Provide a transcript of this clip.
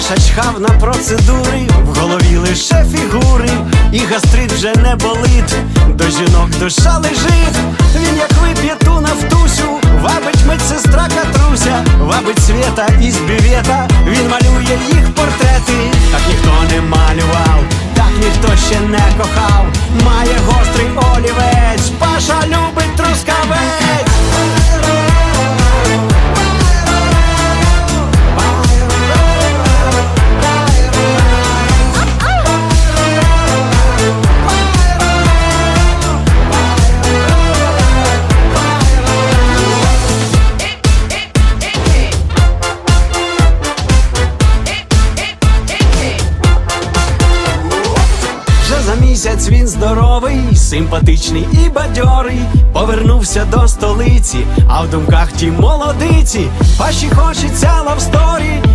Паша чхав на процедури, в голові лише фігури, і гастрит вже не болить, до жінок душа лежить. Він як вип'є ту нафтусю, вабить медсестра Катруся, вабить свята із бівета, він малює їх портрети, так ніхто не малював, так ніхто ще не кохав, має гострий олівець, місяць він здоровий, симпатичний і бадьорий. Повернувся до столиці, а в думках ті молодиці. Паші хочеться лавсторі,